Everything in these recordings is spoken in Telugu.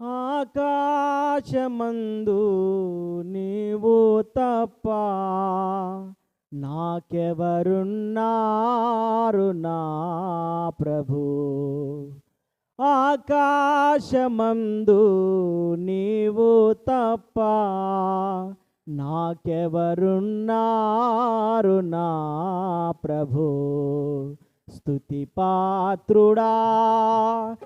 ఆకాశమందు నీవు తప్ప నాకెవరున్నారు నా ప్రభు? ఆకాశమందు నీవు తప్ప నాకెవరున్నారు నా ప్రభు? స్తుతి పాత్రుడా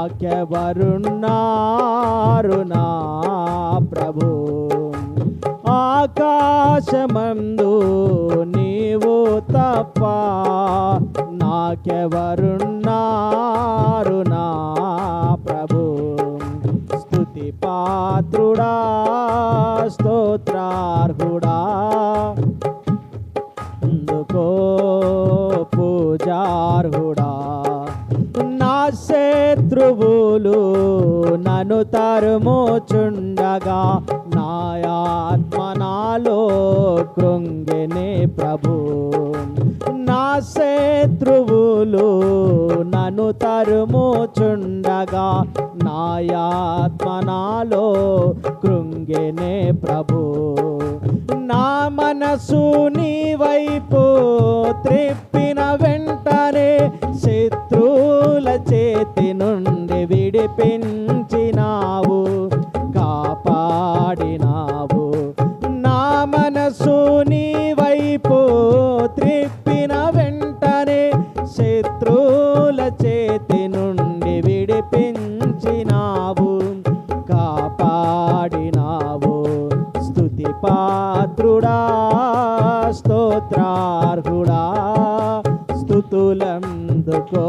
నాకెవరున్నారు నా ప్రభు. ఆకాశమందు నీవు తప్ప నాకెవరున్నారు నా ప్రభు. స్తుతి పాత్రుడా స్తోత్రార్హుడా శత్రువులు నన్ను తరుమోచుండగా నాయాత్మ నాలో కృంగినే ప్రభు. నా శత్రువులు నన్ను తరుమోచుండగా నాయాత్మ నాలో కృంగినే ప్రభు. నా మనసు నీ వైపు త్రిప్పిన వెంటనే పెంచినావు కాపాడినావు. నా మనసు నీ వైపు త్రిప్పిన వెంటనే శత్రువుల చేతి నుండి విడిపించినావు కాపాడినావు. స్తుతి పాత్రుడా స్తోత్రార్హుడా స్థుతులందుకో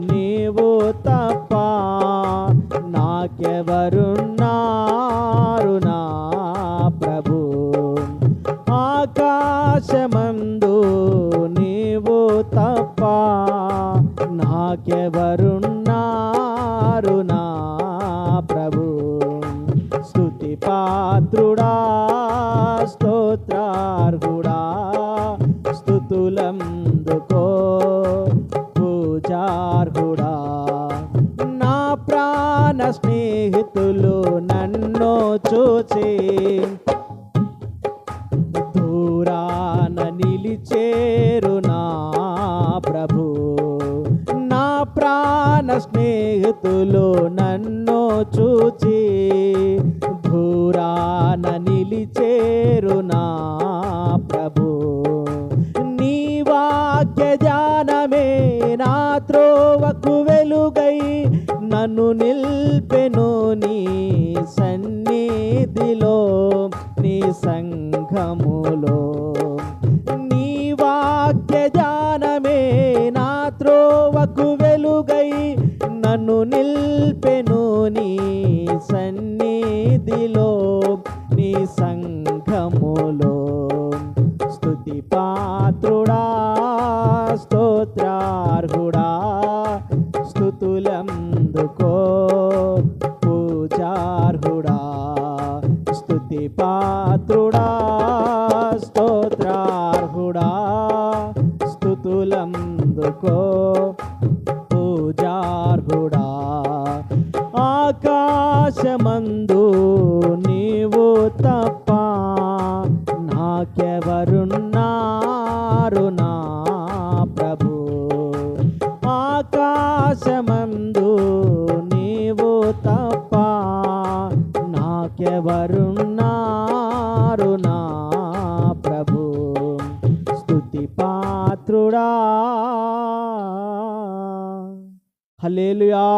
నాకెవరున్నారు నా ప్రభు? స్తుతి పాత్రుడా స్తోత్రార్హుడా స్థుతులందుకో పూజార్హుడా. నా ప్రాణ స్నేహితులు నన్ను చూచి దూరాన నిలిచే ప్రాణ స్నేహితులు నన్ను చూచి దూరాన నిలిచేరు నా ప్రభు. నీ వాక్య ధ్యానమే నా త్రోవకు వెలుగై నన్ను నిల్పెను నీ సన్నిధిలో నీ సంఘములో. సన్నిధిలో నీ సంఘములో స్థుతి పాత్రుడా స్తోత్రార్హుడా స్థుతులందుకో పూజార్హుడా. ఆకాశమందు నీవు తప్ప నాకెవరున్నారు నా ప్రభు? ఆకాశమందు నీవు తప్ప నాకెవరున్నారు నా ప్రభు? స్థుతి పాత్రుడా. హలేలుయా